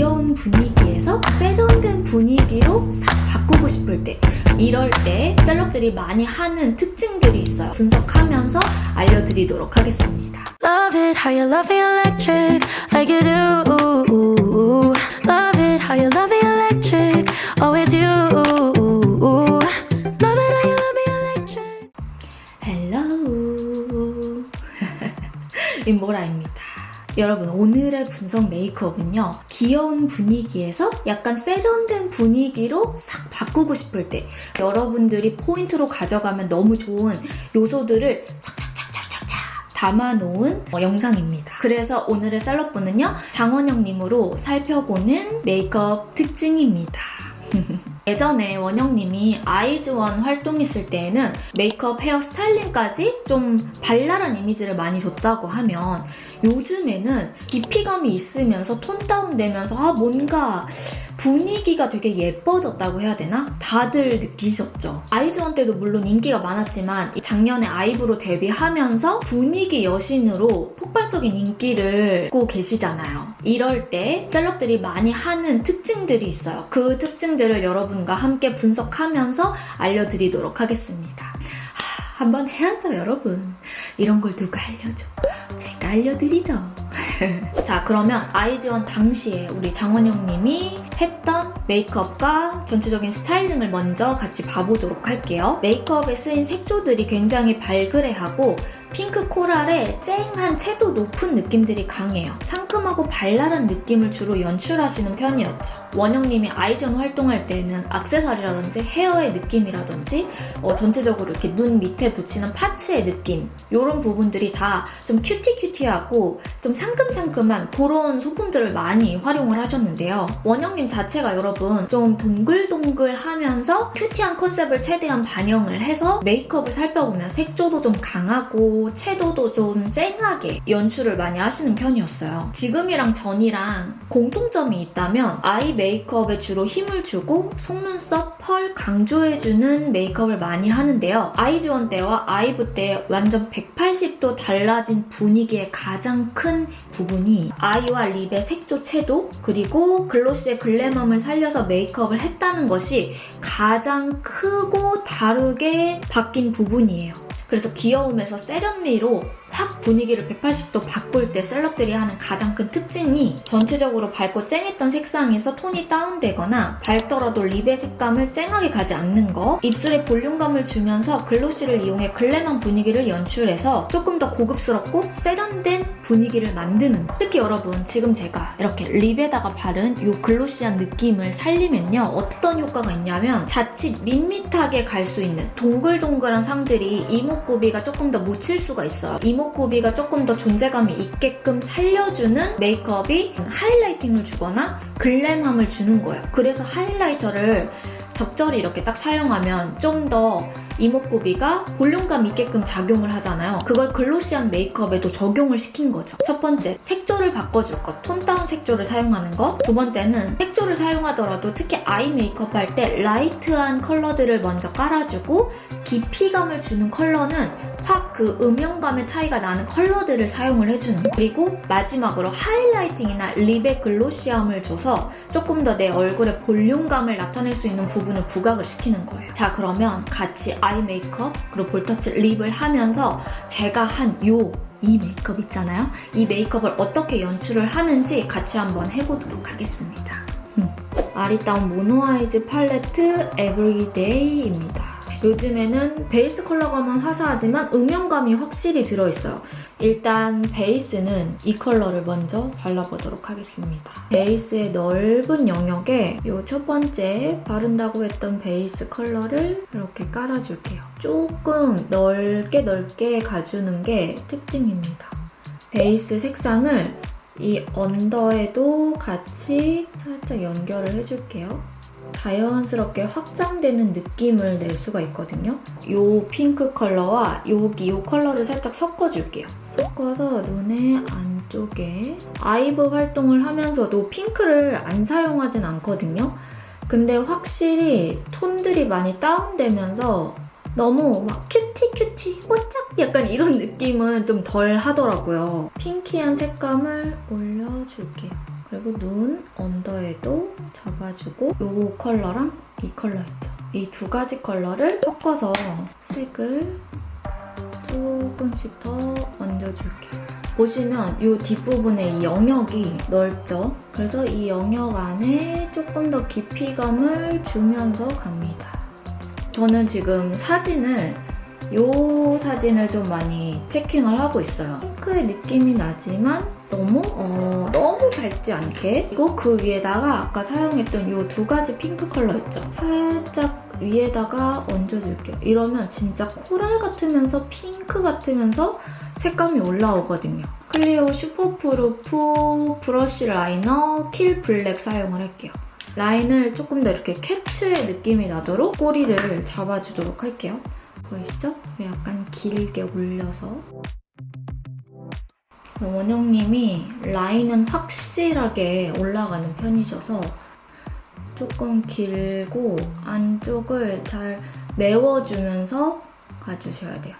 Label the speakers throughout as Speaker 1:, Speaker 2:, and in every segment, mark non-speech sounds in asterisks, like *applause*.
Speaker 1: 귀여운 분위기에서 세련된 분위기로 싹 바꾸고 싶을 때 이럴 때 셀럽들이 많이 하는 특징들이 있어요. 분석하면서 알려드리도록 하겠습니다.
Speaker 2: Love it how you love me electric, like you do. Love it how you love me electric, always you. Love it how you love me electric.
Speaker 1: 헬로우 임보라입니다. 여러분 오늘의 분석 메이크업은요 귀여운 분위기에서 약간 세련된 분위기로 싹 바꾸고 싶을 때 여러분들이 포인트로 가져가면 너무 좋은 요소들을 담아놓은 어, 영상입니다. 그래서 오늘의 셀럽분은요 장원영님으로 살펴보는 메이크업 특징입니다. *laughs* 예전에 원영님이 아이즈원 활동했을 때에는 메이크업, 헤어 스타일링까지 좀 발랄한 이미지를 많이 줬다고 하면 요즘에는 깊이감이 있으면서 톤 다운되면서 아 뭔가 분위기가 되게 예뻐졌다고 해야 되나? 다들 느끼셨죠? 아이즈원 때도 물론 인기가 많았지만 작년에 아이브로 데뷔하면서 분위기 여신으로 폭발적인 인기를 갖고 계시잖아요. 이럴 때 셀럽들이 많이 하는 특징들이 있어요. 그 특징들을 여러분 과 함께 분석하면서 알려드리도록 하겠습니다. 하, 한번 해야죠, 여러분. 이런 걸 누가 알려줘? 제가 알려드리죠. *laughs* 자, 그러면 아이즈원 당시에 우리 장원영 님이 했던 메이크업과 전체적인 스타일링을 먼저 같이 봐보도록 할게요. 메이크업에 쓰인 색조들이 굉장히 발그레하고 핑크 코랄에 쨍한 채도 높은 느낌들이 강해요. 상큼하고 발랄한 느낌을 주로 연출하시는 편이었죠. 원영님이 아이즈원 활동할 때는 악세사리라든지 헤어의 느낌이라든지 어, 전체적으로 이렇게 눈 밑에 붙이는 파츠의 느낌 이런 부분들이 다 좀 큐티큐티하고 좀 상큼상큼한 그런 소품들을 많이 활용을 하셨는데요. 원영님 자체가 여러분 좀 동글동글하면서 큐티한 컨셉을 최대한 반영을 해서 메이크업을 살펴보면 색조도 좀 강하고 채도도 좀 쨍하게 연출을 많이 하시는 편이었어요. 지금이랑 전이랑 공통점이 있다면 아이 메이크업에 주로 힘을 주고 속눈썹, 펄 강조해주는 메이크업을 많이 하는데요. 아이즈원 때와 아이브 때 완전 180도 달라진 분위기의 가장 큰 부분이 아이와 립의 색조 채도 그리고 글로시의 글래멈을 살려서 메이크업을 했다는 것이 가장 크고 다르게 바뀐 부분이에요. 그래서 귀여움에서 세련미로 확 분위기를 180도 바꿀 때 셀럽들이 하는 가장 큰 특징이 전체적으로 밝고 쨍했던 색상에서 톤이 다운되거나 밝더라도 립의 색감을 쨍하게 가지 않는 거 입술에 볼륨감을 주면서 글로시를 이용해 글래먼 분위기를 연출해서 조금 더 고급스럽고 세련된 분위기를 만드는 거. 특히 여러분 지금 제가 이렇게 립에다가 바른 이 글로시한 느낌을 살리면요 어떤 효과가 있냐면 자칫 밋밋하게 갈 수 있는 동글동글한 상들이 이목구비가 조금 더 묻힐 수가 있어요 구비가 조금 더 존재감이 있게끔 살려주는 메이크업이 하이라이팅을 주거나 글램함을 주는 거예요. 그래서 하이라이터를 적절히 이렇게 딱 사용하면 좀 더 이목구비가 볼륨감 있게끔 작용을 하잖아요. 그걸 글로시한 메이크업에도 적용을 시킨 거죠. 첫 번째, 색조를 바꿔줄 것. 톤 다운 색조를 사용하는 것. 두 번째는 색조를 사용하더라도 특히 아이 메이크업 할 때 라이트한 컬러들을 먼저 깔아주고 깊이감을 주는 컬러는 확 그 음영감의 차이가 나는 컬러들을 사용을 해주는 거. 그리고 마지막으로 하이라이팅이나 립의 글로시함을 줘서 조금 더 내 얼굴에 볼륨감을 나타낼 수 있는 부분을 부각을 시키는 거예요. 자 그러면 같이 아이 메이크업 그리고 볼터치 립을 하면서 제가 한요 이 메이크업 있잖아요. 이 메이크업을 어떻게 연출을 하는지 같이 한번 해보도록 하겠습니다. 음. 아리따운 모노아이즈 팔레트 에브리데이입니다. 요즘에는 베이스 컬러감은 화사하지만 음영감이 확실히 들어있어요. 일단 베이스는 이 컬러를 먼저 발라보도록 하겠습니다. 베이스의 넓은 영역에 이 첫 번째 바른다고 했던 베이스 컬러를 이렇게 깔아줄게요. 조금 넓게 넓게 가주는 게 특징입니다. 베이스 색상을 이 언더에도 같이 살짝 연결을 해줄게요. 자연스럽게 확장되는 느낌을 낼 수가 있거든요. 이 핑크 컬러와 여기 이 컬러를 살짝 섞어줄게요. 섞어서 눈의 안쪽에 아이브 활동을 하면서도 핑크를 안 사용하진 않거든요. 근데 확실히 톤들이 많이 다운되면서 너무 막 큐티 큐티 뽀짝 약간 이런 느낌은 좀 덜 하더라고요. 핑키한 색감을 올려줄게요. 그리고 눈 언더에도 잡아주고 요 컬러랑 이 컬러 있죠. 이 두 가지 컬러를 섞어서 색을 조금씩 더 얹어줄게요. 보시면 이 뒷부분에 이 영역이 넓죠? 그래서 이 영역 안에 조금 더 깊이감을 주면서 갑니다. 저는 지금 사진을 이 사진을 좀 많이 체킹을 하고 있어요. 핑크의 느낌이 나지만 너무 어, 너무 밝지 않게 그리고 그 위에다가 아까 사용했던 이 두 가지 핑크 컬러 있죠. 살짝 위에다가 얹어줄게요. 이러면 진짜 코랄 같으면서 핑크 같으면서 색감이 올라오거든요. 클리오 슈퍼프루프 브러쉬 라이너 킬 블랙 사용을 할게요. 라인을 조금 더 이렇게 캐츠의 느낌이 나도록 꼬리를 잡아주도록 할게요. 보이시죠? 약간 길게 올려서 원영님이 라인은 확실하게 올라가는 편이셔서 조금 길고 안쪽을 잘 메워주면서 가주셔야 돼요.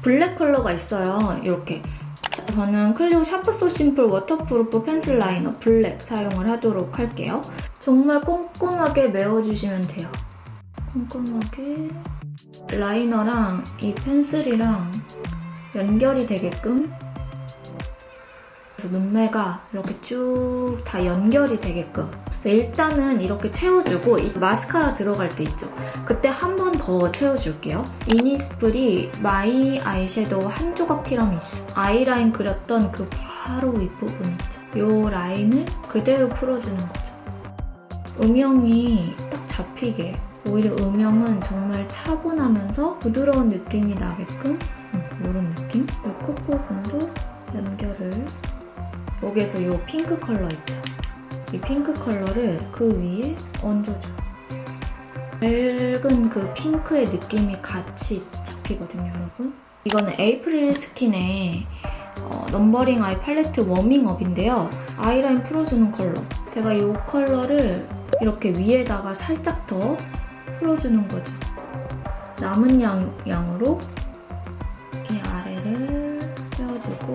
Speaker 1: 블랙 컬러가 있어요. 이렇게 저는 클리오 샤프 소 심플 워터프루프 펜슬 라이너 블랙 사용을 하도록 할게요. 정말 꼼꼼하게 메워주시면 돼요. 꼼꼼하게 라이너랑 이 펜슬이랑 연결이 되게끔 그래서 눈매가 이렇게 쭉 다 연결이 되게끔. 일단은 이렇게 채워주고 이 마스카라 들어갈 때 있죠. 그때 한 번 더 채워줄게요. 이니스프리 마이 아이섀도우 한 조각 티라미수. 아이라인 그렸던 그 바로 윗부분 있죠. 요 라인을 그대로 풀어주는 거죠. 음영이 딱 잡히게 오히려 음영은 정말 차분하면서 부드러운 느낌이 나게끔 이런 느낌? 이 끝부분도 연결을 여기에서 이 핑크 컬러 있죠? 이 핑크 컬러를 그 위에 얹어줘요. 밝은 그 핑크의 느낌이 같이 잡히거든요, 여러분. 이거는 에이프릴 스킨의 어, 넘버링 아이 팔레트 워밍업인데요. 아이라인 풀어주는 컬러. 제가 이 컬러를 이렇게 위에다가 살짝 더 풀어주는 거죠. 남은 양, 양으로 이 아래를 펴주고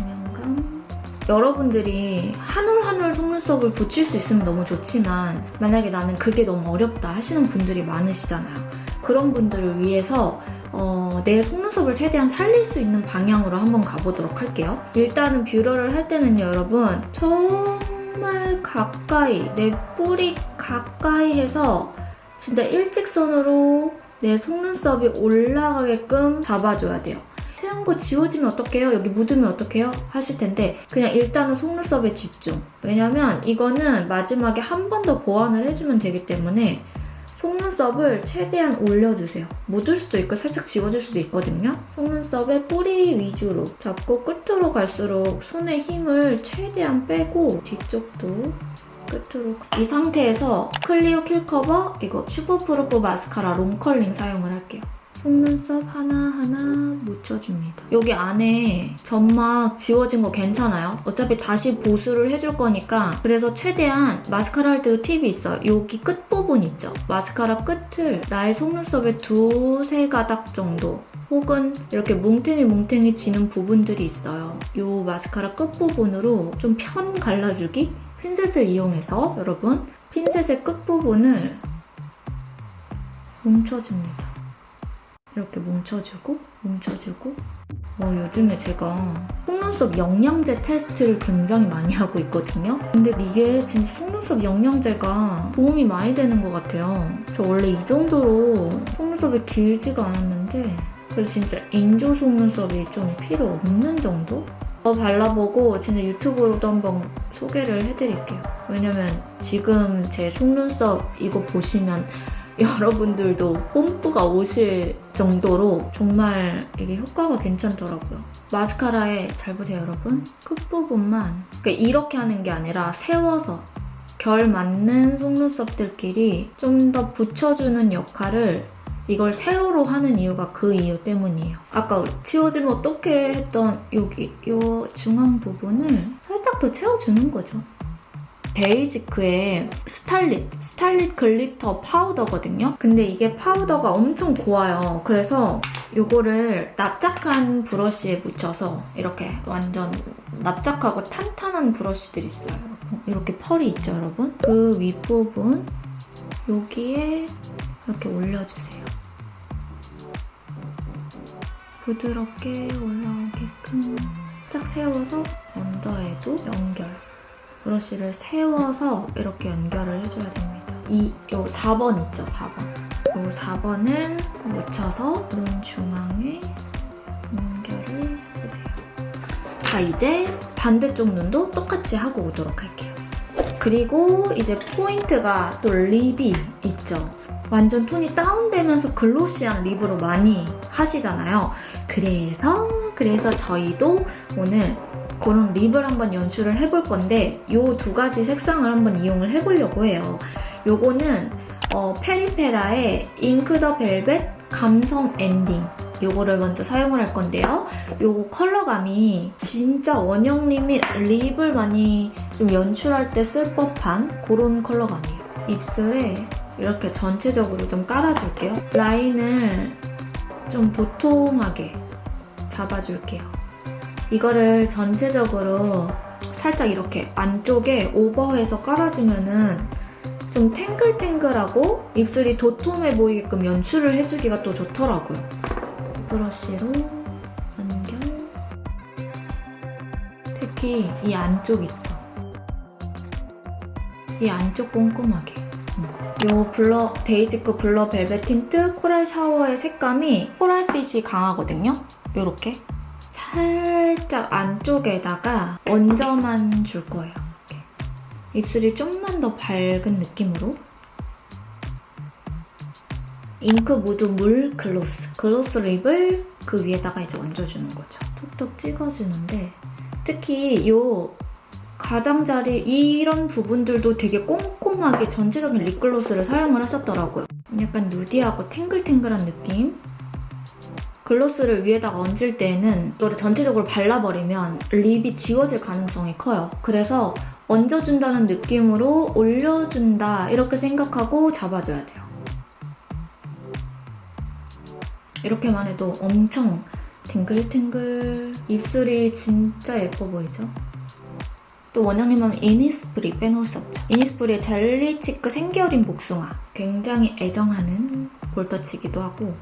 Speaker 1: 음영감 여러분들이 한 올 한 올 속눈썹을 붙일 수 있으면 너무 좋지만 만약에 나는 그게 너무 어렵다 하시는 분들이 많으시잖아요. 그런 분들을 위해서 어, 내 속눈썹을 최대한 살릴 수 있는 방향으로 한번 가보도록 할게요. 일단은 뷰러를 할 때는요, 여러분 정말 가까이 내 뿌리 가까이 해서 진짜 일직선으로 내 속눈썹이 올라가게끔 잡아줘야 돼요. 거 지워지면 어떡해요? 여기 묻으면 어떡해요? 하실 텐데 그냥 일단은 속눈썹에 집중. 왜냐면 이거는 마지막에 한 번 더 보완을 해주면 되기 때문에 속눈썹을 최대한 올려주세요. 묻을 수도 있고 살짝 지워줄 수도 있거든요. 속눈썹의 뿌리 위주로 잡고 끝으로 갈수록 손에 힘을 최대한 빼고 뒤쪽도 끝으로 이 상태에서 클리오 킬커버 이거 슈퍼프루프 마스카라 롱컬링 사용을 할게요. 속눈썹 하나하나 묻혀줍니다. 여기 안에 점막 지워진 거 괜찮아요? 어차피 다시 보수를 해줄 거니까 그래서 최대한 마스카라 할 때도 팁이 있어요. 여기 끝부분 있죠? 마스카라 끝을 나의 속눈썹의 두세 가닥 정도 혹은 이렇게 뭉탱이 뭉탱이 지는 부분들이 있어요. 이 마스카라 끝부분으로 좀 편 갈라주기? 핀셋을 이용해서 여러분 핀셋의 끝부분을 뭉쳐줍니다. 이렇게 뭉쳐주고 뭉쳐주고 어, 요즘에 제가 속눈썹 영양제 테스트를 굉장히 많이 하고 있거든요. 근데 이게 진짜 속눈썹 영양제가 도움이 많이 되는 것 같아요. 저 원래 이 정도로 속눈썹이 길지가 않았는데 그래서 진짜 인조 속눈썹이 좀 필요 없는 정도? 더 발라보고 진짜 유튜브로도 한번 소개를 해드릴게요. 왜냐면 지금 제 속눈썹 이거 보시면 *laughs* 여러분들도 뽐뿌가 오실 정도로 정말 이게 효과가 괜찮더라고요. 마스카라에 잘 보세요, 여러분. 끝부분만 그러니까 이렇게 하는 게 아니라 세워서 결 맞는 속눈썹들끼리 좀 더 붙여주는 역할을 이걸 세로로 하는 이유가 그 이유 때문이에요. 아까 지워지면 어떻게 했던 여기 이 중앙 부분을 살짝 더 채워주는 거죠. 베이지크의 스탈릿, 스탈릿 글리터 파우더거든요. 근데 이게 파우더가 엄청 고와요. 그래서 이거를 납작한 브러쉬에 묻혀서 이렇게 완전 납작하고 탄탄한 브러쉬들이 있어요. 이렇게 펄이 있죠, 여러분? 그 윗부분 여기에 이렇게 올려주세요. 부드럽게 올라오게끔 쫙 세워서 언더에도 연결. 브러쉬를 세워서 이렇게 연결을 해줘야 됩니다. 이, 요 4번 있죠, 4번. 요 4번을 묻혀서 눈 중앙에 연결을 해주세요. 자, 이제 반대쪽 눈도 똑같이 하고 오도록 할게요. 그리고 이제 포인트가 또 립이 있죠. 완전 톤이 다운되면서 글로시한 립으로 많이 하시잖아요. 그래서, 그래서 저희도 오늘 그런 립을 한번 연출을 해볼 건데, 요 두 가지 색상을 한번 이용을 해보려고 해요. 요거는 어, 페리페라의 잉크 더 벨벳 감성 엔딩. 요거를 먼저 사용을 할 건데요. 요거 컬러감이 진짜 원영님이 립을 많이 좀 연출할 때 쓸 법한 그런 컬러감이에요. 입술에 이렇게 전체적으로 좀 깔아줄게요. 라인을 좀 도톰하게 잡아줄게요. 이거를 전체적으로 살짝 이렇게 안쪽에 오버해서 깔아주면은 좀 탱글탱글하고 입술이 도톰해 보이게끔 연출을 해주기가 또 좋더라고요. 브러쉬로 연결. 특히 이 안쪽 있죠. 이 안쪽 꼼꼼하게. 음. 요 블러 데이지크 블러 벨벳 틴트 코랄 샤워의 색감이 코랄빛이 강하거든요. 요렇게 살짝 안쪽에다가 얹어만 줄 거예요. 입술이 좀만 더 밝은 느낌으로 잉크 무드 물 글로스 글로스 립을 그 위에다가 이제 얹어주는 거죠. 톡톡 찍어주는데 특히 요 가장자리 이런 부분들도 되게 꼼꼼하게 전체적인 립글로스를 사용을 하셨더라고요. 약간 누디하고 탱글탱글한 느낌. 글로스를 위에다가 얹을 때는 이거를 전체적으로 발라버리면 립이 지워질 가능성이 커요. 그래서 얹어준다는 느낌으로 올려준다 이렇게 생각하고 잡아줘야 돼요. 이렇게만 해도 엄청 탱글탱글 입술이 진짜 예뻐 보이죠? 또 원영님 하면 이니스프리 빼놓을 수 없죠. 이니스프리의 젤리치크 생겨린 복숭아 굉장히 애정하는 볼터치기도 하고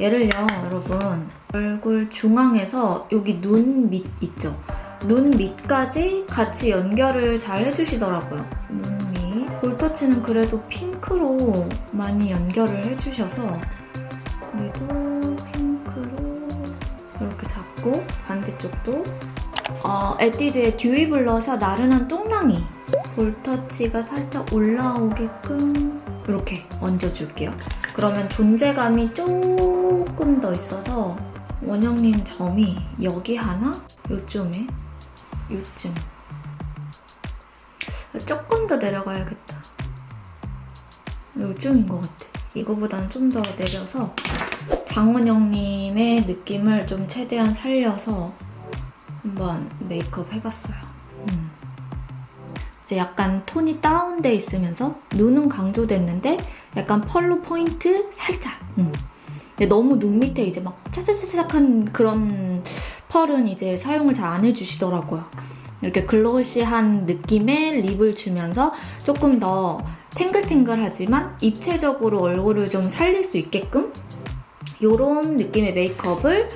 Speaker 1: 얘를요 여러분 얼굴 중앙에서 여기 눈 밑 있죠? 눈 밑까지 같이 연결을 잘 해주시더라고요. 눈 밑. 볼터치는 그래도 핑크로 많이 연결을 해주셔서 핑크로 잡고 반대쪽도 어, 에뛰드의 듀이 블러셔 나른한 뚱랑이 볼터치가 살짝 올라오게끔 이렇게 얹어줄게요. 그러면 존재감이 조금 더 있어서 원영님 점이 여기 하나, 요쯤에, 요쯤. 조금 더 내려가야겠다. 요쯤인 것 같아. 이거보다는 좀 더 내려서 장원영님의 느낌을 좀 최대한 살려서 한번 메이크업 해봤어요. 음. 이제 약간 톤이 다운돼 있으면서 눈은 강조됐는데 약간 펄로 포인트 살짝. 음. 근데 너무 눈 밑에 이제 막 차차차차한 그런 펄은 이제 사용을 잘 안 해주시더라고요. 이렇게 글로시한 느낌의 립을 주면서 조금 더 탱글탱글하지만 입체적으로 얼굴을 좀 살릴 수 있게끔 이런 느낌의 메이크업을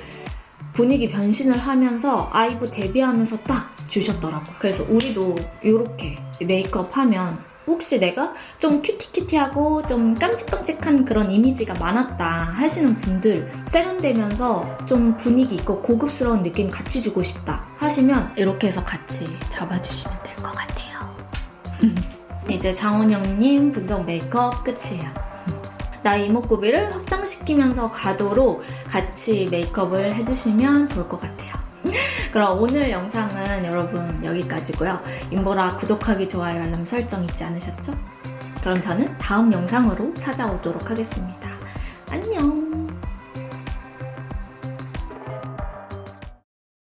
Speaker 1: 분위기 변신을 하면서 아이브 데뷔하면서 딱 주셨더라고요. 그래서 우리도 이렇게 메이크업 하면 혹시 내가 좀 큐티큐티하고 좀 깜찍깜찍한 그런 이미지가 많았다 하시는 분들 세련되면서 좀 분위기 있고 고급스러운 느낌 같이 주고 싶다 하시면 이렇게 해서 같이 잡아주시면 될 것 같아요. *laughs* 이제 장원영님 분석 메이크업 끝이에요. 나 이목구비를 확장시키면서 가도록 같이 메이크업을 해주시면 좋을 것 같아요. *laughs* 그럼 오늘 영상은 여러분 여기까지고요. 임보라 구독하기, 좋아요, 알람 설정 잊지 않으셨죠? 그럼 저는 다음 영상으로 찾아오도록 하겠습니다.